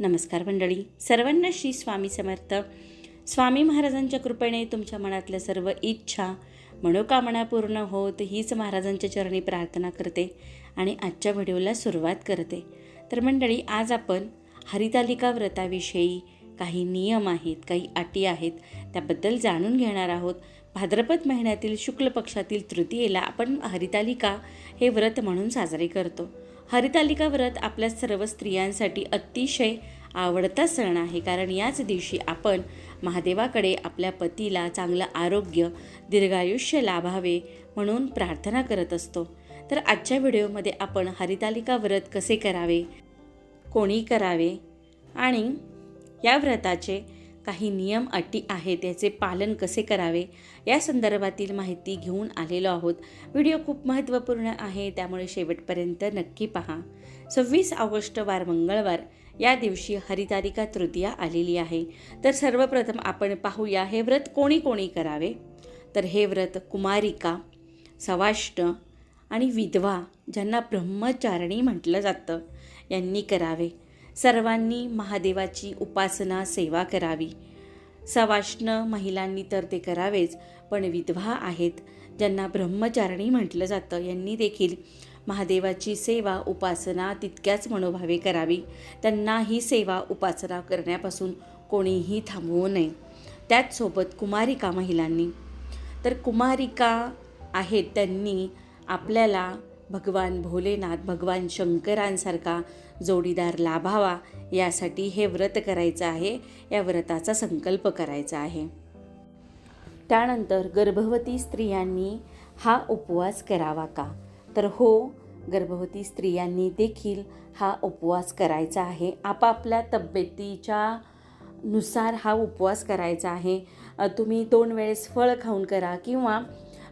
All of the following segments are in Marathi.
नमस्कार मंडळी. सर्वांना श्री स्वामी समर्थ. स्वामी महाराजांच्या कृपेने तुमच्या मनातल्या सर्व इच्छा मनोकामना पूर्ण होत हीच महाराजांच्या चरणी प्रार्थना करते आणि आजच्या व्हिडिओला सुरुवात करते. तर मंडळी आज आपण हरितालिका व्रताविषयी काही नियम आहेत काही अटी आहेत त्याबद्दल जाणून घेणार आहोत. भाद्रपद महिन्यातील शुक्ल पक्षातील तृतीयेला आपण हरितालिका हे व्रत म्हणून साजरे करतो. हरितालिका व्रत आपल्या सर्व स्त्रियांसाठी अतिशय आवडता सण आहे. कारण याच दिवशी आपण महादेवाकडे आपल्या पतीला चांगलं आरोग्य दीर्घायुष्य लाभावे म्हणून प्रार्थना करत असतो. तर आजच्या व्हिडिओमध्ये आपण हरितालिका व्रत कसे करावे कोणी करावे आणि या व्रताचे काही नियम अटी आहेत याचे पालन कसे करावे? या संदर्भातील माहिती घेऊन आलेलो आहोत. व्हिडिओ खूप महत्त्वपूर्ण आहे त्यामुळे शेवटपर्यंत नक्की पहा. सव्वीस ऑगस्ट वार मंगळवार. या दिवशी हरितारिका तृतीया आलेली आहे. तर सर्वप्रथम आपण पाहूया हे व्रत कोणी कोणी करावे? तर हे व्रत कुमारिका सवाष्ट आणि विधवा ज्यांना ब्रह्मचारिणी म्हटलं जातं यांनी करावे. सर्वांनी महादेवाची उपासना सेवा करावी. सवाष्ण महिलांनी तर ते करावेच पण विधवा आहेत ज्यांना ब्रह्मचारिणी म्हटलं जातं यांनी देखील महादेवाची सेवा उपासना तितक्याच मनोभावे करावी. त्यांना ही सेवा उपासना करण्यापासून कोणीही थांबवू नये. त्याचसोबत कुमारिका महिलांनी. तर कुमारिका आहेत त्यांनी आपल्याला भगवान भोलेनाथ भगवान शंकरांसारखा जोडीदार लाभावा यासाठी हे व्रत करायचं आहे. या व्रताचा संकल्प करायचा आहे. त्यानंतर गर्भवती स्त्रियांनी हा उपवास करावा का? तर हो गर्भवती स्त्रियांनी देखील हा उपवास करायचा आहे. आपापल्या तब्येतीच्या नुसार हा उपवास करायचा आहे. तुम्ही दोन वेळेस फळ खाऊन करा किंवा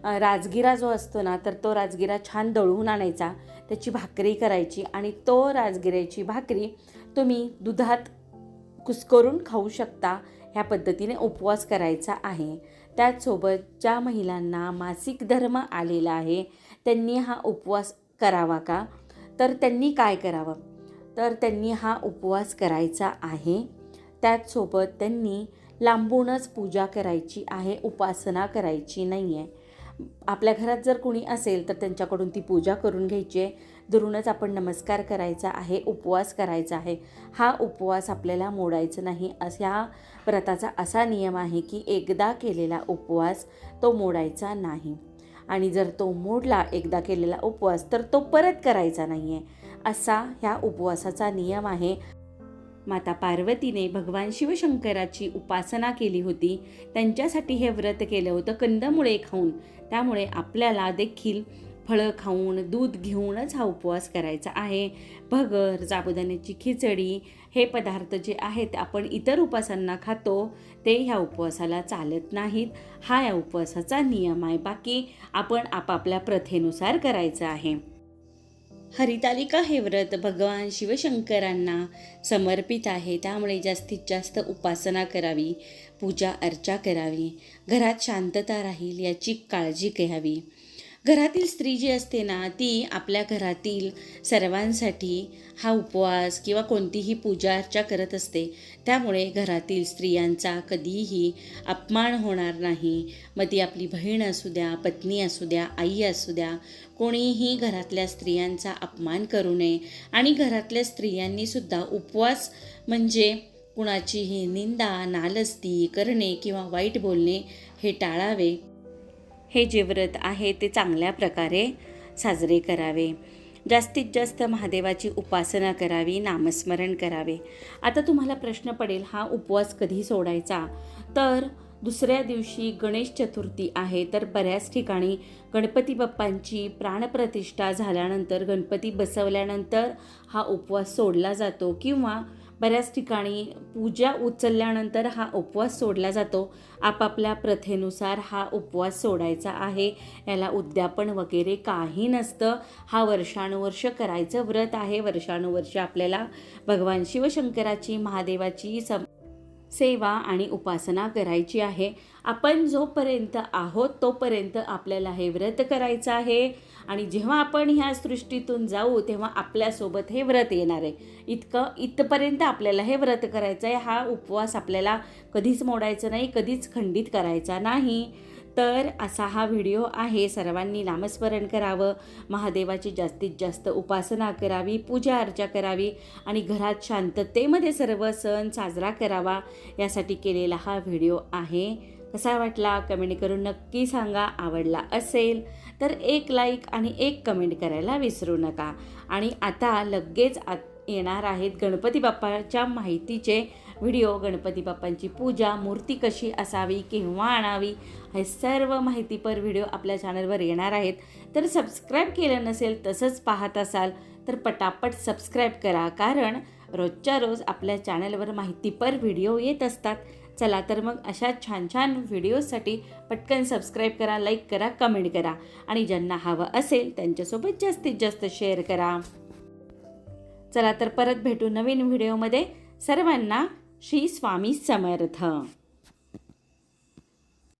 राजगिरा जो असतो ना तर तो राजगिरा छान दळून आणायचा त्याची भाकरी करायची आणि तो राजगिऱ्याची भाकरी तुम्ही दुधात कुस्करून खाऊ शकता ह्या पद्धतीने उपवास करायचा आहे. त्याचसोबत ज्या महिलांना मासिक धर्म आलेला आहे त्यांनी हा उपवास करावा का? तर त्यांनी काय करावं? तर त्यांनी हा उपवास करायचा आहे. त्याचसोबत त्यांनी लांबूनच पूजा करायची आहे उपासना करायची नाही आहे आपल्या घरात जर कोणी असेल तर त्यांच्याकडून ती पूजा करून घ्यायची आहे. धरूनच आपण नमस्कार करायचा आहे उपवास करायचा आहे. हा उपवास आपल्याला मोडायचा नाही. ह्या व्रताचा असा नियम आहे की एकदा केलेला उपवास तो मोडायचा नाही. आणि जर तो मोडला एकदा केलेला उपवास तर तो परत करायचा नाही आहे असा ह्या उपवासाचा नियम आहे. माता पार्वतीने भगवान शिवशंकराची उपासना केली होती. त्यांच्यासाठी हे व्रत केलं होतं कंदमुळे खाऊन. त्यामुळे आपल्याला देखील फळं खाऊन दूध घेऊनच हा उपवास करायचा आहे. भगर साबुदाण्याची खिचडी हे पदार्थ जे आहेत आपण इतर उपासांना खातो ते ह्या उपवासाला चालत नाहीत. हा या उपवासाचा नियम आहे. बाकी आपण आपापल्या प्रथेनुसार करायचं आहे. हरितालिका हे व्रत भगवान शिवशंकरांना समर्पित आहे. त्यामुळे जास्तीत जास्त उपासना करावी पूजा अर्चा करावी घरात शांतता राहील याची काळजी घ्यावी. घरातील स्त्री जी असते ना ती आपल्या घरातील सर्वांसाठी हा उपवास किंवा कोणतीही पूजा अर्चा करत असते. त्यामुळे घरातील स्त्रियांचा कधीही अपमान होणार नाही. मग ती आपली बहीण असू द्या पत्नी असू द्या आई असू द्या कोणीही घरातल्या स्त्रियांचा अपमान करू नये. आणि घरातल्या स्त्रियांनीसुद्धा उपवास म्हणजे कुणाचीही निंदा नालस्ती करणे किंवा वाईट बोलणे हे टाळावे. हे जे व्रत आहे ते चांगल्या प्रकारे साजरे करावे. जास्तीत जास्त महादेवाची उपासना करावी नामस्मरण करावे. आता तुम्हाला प्रश्न पडेल हा उपवास कधी सोडायचा? तर दुसऱ्या दिवशी गणेश चतुर्थी आहे तर बऱ्याच ठिकाणी गणपती बाप्पांची प्राणप्रतिष्ठा झाल्यानंतर गणपती बसवल्यानंतर हा उपवास सोडला जातो किंवा बऱ्याच ठिकाणी पूजा उचलल्यानंतर हा उपवास सोडला जातो. आपापल्या प्रथेनुसार हा उपवास सोडायचा आहे. याला उद्यापन वगैरे काही नसतं. हा वर्षानुवर्ष करायचं व्रत आहे. वर्षानुवर्ष आपल्याला भगवान शिवशंकराची महादेवाची सम सेवा आणि उपासना करायची आहे. आपण जोपर्यंत आहोत तोपर्यंत आपल्याला हे व्रत करायचं आहे. आणि जेव्हा आपण ह्या सृष्टीतून जाऊ तेव्हा आपल्यासोबत हे व्रत येणार आहे. इतकं इथपर्यंत आपल्याला हे व्रत करायचं आहे हा उपवास आपल्याला कधीच मोडायचा नाही कधीच खंडित करायचा नाही. तर असा हा व्हिडिओ आहे. सर्वांनी नामस्मरण करावं. महादेवाची जास्तीत जास्त उपासना करावी पूजा अर्चा करावी आणि घरात शांततेमध्ये सर्व सण साजरा करावा यासाठी केलेला हा व्हिडिओ आहे. कसा वाटला? कमेंट करून नक्की सांगा. आवडला असेल तर एक लाईक आणि एक कमेंट करायला विसरू नका. आणि आता लगेच आत येणार आहेत गणपती बाप्पाच्या माहितीचे व्हिडिओ गणपती बाप्पांची पूजा मूर्ती कशी असावी केव्हा आणावी हे सर्व माहितीपर व्हिडिओ आपल्या चॅनलवर येणार आहेत. तर सबस्क्राईब केलं नसेल तसंच पाहत असाल तर पटापट सबस्क्राईब करा. कारण रोजच्या रोज आपल्या चॅनलवर माहितीपर व्हिडिओ येत असतात. चला तर मग अशा छान छान व्हिडिओजसाठी पटकन सबस्क्राईब करा लाईक करा कमेंट करा. आणि ज्यांना हवं असेल त्यांच्यासोबत जास्तीत जास्त शेअर करा. चला तर परत भेटू नवीन व्हिडिओमध्ये. सर्वांना श्री स्वामी समर्थ.